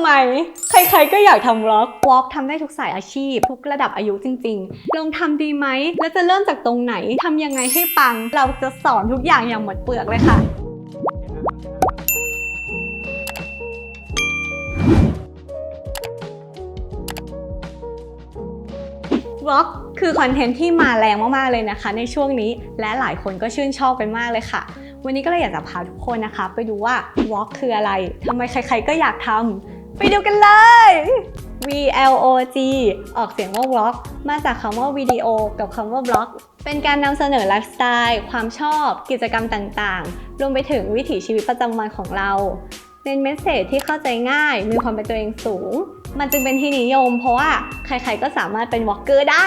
ไม ใครๆก็อยากทำวอล์กวอล์กทำได้ทุกสายอาชีพ ทุกระดับอายุจริงๆ ลองทำดีไหม แล้วจะเริ่มจากตรงไหนทำยังไงให้ปัง เราจะสอนทุกอย่างอย่างหมดเปลือกเลยค่ะวอล์กคือคอนเทนต์ที่มาแรงมากๆเลยนะคะ ในช่วงนี้และหลายคนก็ชื่นชอบกันมากเลยค่ะ วันนี้ก็เลยอยากจะพาทุกคนนะคะ ไปดูว่าวอล์กคืออะไรทำไมใครๆก็อยากทำ ไปดูกันเลย VLOG ออกเสียงว่าบล็อกมาจากคำว่าวิดีโอกับคำว่าบล็อกเป็นการนำเสนอไลฟ์สไตล์ ความชอบ กิจกรรมต่างๆ รวมไปถึงวิถีชีวิตประจำวันของเราเน้นเมสเซจที่เข้าใจง่าย มีความเป็นตัวเองสูง มันจึงเป็นที่นิยม เพราะว่าใครๆก็สามารถเป็นวอล์กเกอร์ได้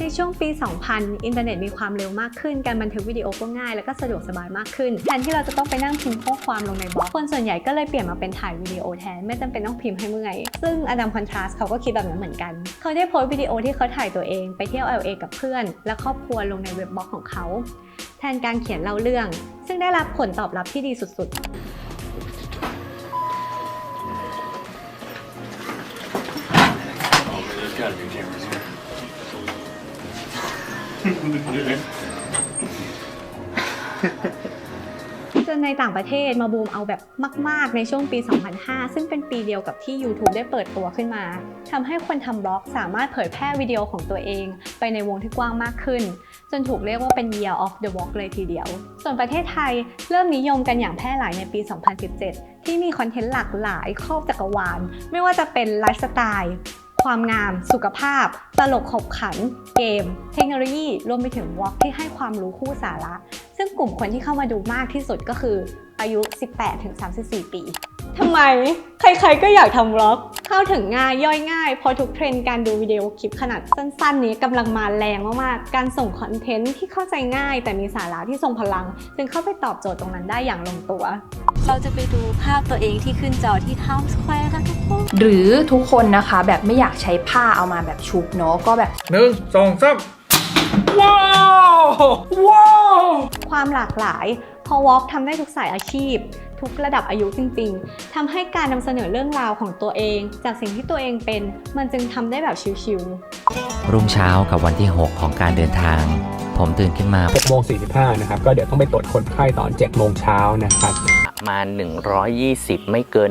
ในช่วงปี 2000 อินเทอร์เน็ตมีความเร็วมากขึ้น การบันทึกวิดีโอก็ง่าย และก็สะดวกสบายมากขึ้น แทนที่เราจะต้องไปนั่งพิมพ์ข้อความลงในบล็อก คนส่วนใหญ่ก็เลยเปลี่ยนมาเป็นถ่ายวิดีโอแทน ไม่จำเป็นต้องพิมพ์ให้เมื่อย ซึ่งอดัมคอนทราสเขาก็คิดแบบนั้นเหมือนกัน เขาได้โพสต์วิดีโอที่เขาถ่ายตัวเอง ไปเที่ยว LA กับเพื่อน และครอบครัวลงในเว็บบล็อกของเขา แทนการเขียนเล่าเรื่อง ซึ่งได้รับผลตอบรับที่ดีสุดๆ จนในต่างประเทศมาบูมเอาแบบมาก ๆ ในช่วงปี 2005 ซึ่งเป็นปีเดียวกับที่ YouTube ได้เปิดตัวขึ้นมา ทำให้คนทำบล็อกสามารถเผยแพร่วิดีโอของตัวเอง ไปในวงที่กว้างมากขึ้น จนถูกเรียกว่าเป็น Year of the Walk เลยทีเดียว ส่วนประเทศไทยเริ่มนิยมกันอย่างแพร่หลายในปี 2017 ที่มีคอนเทนต์หลากหลายครอบจักรวาล ไม่ว่าจะเป็นไลฟ์สไตล์ ความงาม สุขภาพ ตลกขบขัน เกม เทคโนโลยี รวมไปถึงวอล์กที่ให้ความรู้คู่สาระ ซึ่งกลุ่มคนที่เข้ามาดูมากที่สุดก็คืออายุ 18-34 ปี ทำไม ใครๆก็อยากทำวล็อก เข้าถึงง่ายย่อยง่ายเพราะทุกเทรนด์การดูวิดีโอคลิปขนาดสั้นๆ นี้กำลังมาแรงมากๆ การส่งคอนเทนต์ที่เข้าใจง่าย แต่มีสาระที่ทรงพลัง จึงเข้าไปตอบโจทย์ตรงนั้นได้อย่างลงตัว เราจะไปดูภาพตัวเองที่ขึ้นจอที่ Times Square ค่ะทุกคน หรือทุกคนนะคะแบบไม่อยากใช้ผ้าเอามาแบบชุบเนาะก็แบบหนึ่งสองสามว้าวว้าวความหลากหลาย พอวอล์กทำได้ทุกสายอาชีพ ทุกระดับอายุจริงๆทำให้การนำเสนอเรื่องราวของตัวเอง จากสิ่งที่ตัวเองเป็น มันจึงทำได้แบบชิวๆรุ่งเช้ากับวันที่ 6 ของการเดินทาง ผมตื่นขึ้นมา6โมง45นะครับก็เดี๋ยวต้องไปตรวจคนไข้ตอน7โมงเช้านะครับประ มาณ 120 ไม่เกิน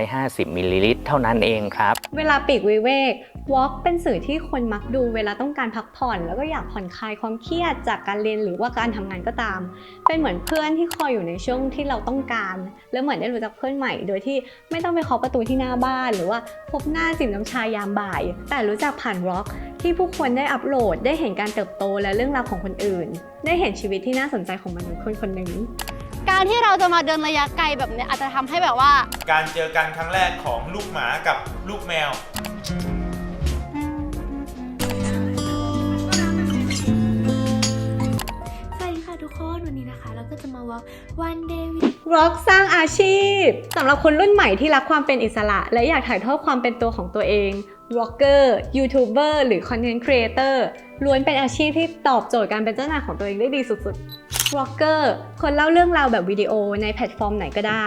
150มิลลิลิตรเท่านั้นเองครับ เวลาปีกวิเวก Walk เป็นสื่อที่คนมักดูเวลาต้องการพักผ่อน แล้วก็อยากผ่อนคลายความเครียดจากการเรียนหรือว่าการทำงานก็ตาม เป็นเหมือนเพื่อนที่คอยอยู่ในช่วงที่เราต้องการ แล้วเหมือนได้รู้จักเพื่อนใหม่ โดยที่ไม่ต้องไปเคาะประตูที่หน้าบ้าน หรือว่าพบหน้าจิบน้ำชายามบ่าย แต่รู้จักผ่าน Walk ที่ผู้คนได้อัปโหลดได้เห็นการเติบโตและเรื่องราวของคนอื่น ได้เห็นชีวิตที่น่าสนใจของมนุษย์คนคนหนึ่ง การที่เราจะมาเดินระยะไกลแบบเนี้ยอาจจะทำให้แบบว่า การเจอกันครั้งแรกของลูกหมากับลูกแมว สวัสดีค่ะทุกคนวันนี้นะคะ เราก็จะมา walk one day ร็อกสร้างอาชีพสำหรับคนรุ่นใหม่ที่รักความเป็นอิสระ และอยากถ่ายทอดความเป็นตัวของตัวเองร็อกเกอร์ยูทูบเบอร์หรือคอนเทนต์ครีเอเตอร์ล้วนเป็นอาชีพที่ตอบโจทย์การเป็นเจ้านายของตัวเองได้ดีสุดๆ ร็อกเกอร์ คนเล่าเรื่องราวแบบวิดีโอในแพลตฟอร์มไหนก็ได้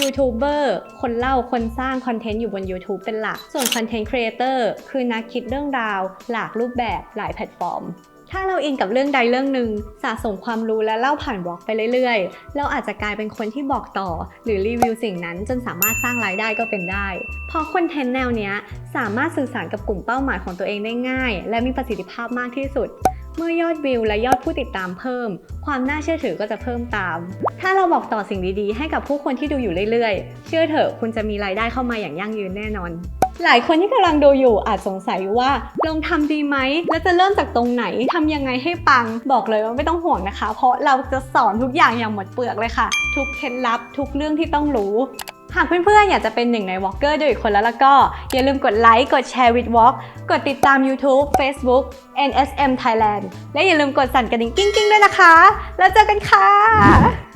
ยูทูบเบอร์ คนเล่าคนสร้างคอนเทนต์อยู่บน YouTube เป็นหลัก ส่วนคอนเทนต์ครีเอเตอร์คือนักคิดเรื่องราว หลากรูปแบบหลายแพลตฟอร์ม ถ้าเราอินกับเรื่องใดเรื่องหนึ่งสะสมความรู้และเล่าผ่านบล็อกไปเรื่อยๆ เราอาจจะกลายเป็นคนที่บอกต่อ หรือรีวิวสิ่งนั้นจนสามารถสร้างรายได้ก็เป็นได้ เพราะคอนเทนต์แนวนี้สามารถสื่อสารกับกลุ่มเป้าหมายของตัวเองได้ง่าย และมีประสิทธิภาพมากที่สุด เมื่อยอดวิวและยอดผู้ติดตามเพิ่ม ความน่าเชื่อถือก็จะเพิ่มตาม ถ้าเราบอกต่อสิ่งดีๆ ให้กับผู้คนที่ดูอยู่เรื่อยๆ เชื่อเถอะคุณจะมีรายได้เข้ามาอย่างยั่งยืนแน่นอน หลายคนที่กำลังดูอยู่อาจสงสัยว่าลงทำดีไหม แล้วจะเริ่มจากตรงไหนทำยังไงให้ปัง บอกเลยว่าไม่ต้องห่วงนะคะ เพราะเราจะสอนทุกอย่างอย่างหมดเปลือกเลยค่ะ ทุกเคล็ดลับทุกเรื่องที่ต้องรู้ หากเพื่อนๆอยากจะเป็นหนึ่งในวอล์กเกอร์ด้วยอีกคนแล้วแล้วก็ อย่าลืมกดไลค์ กดแชร์วิดวอล์กกดติดตาม YouTube Facebook NSM Thailand และอย่าลืมกดสั่นกระดิ่งกิ้งๆด้วยนะคะ แล้วเจอกันค่ะ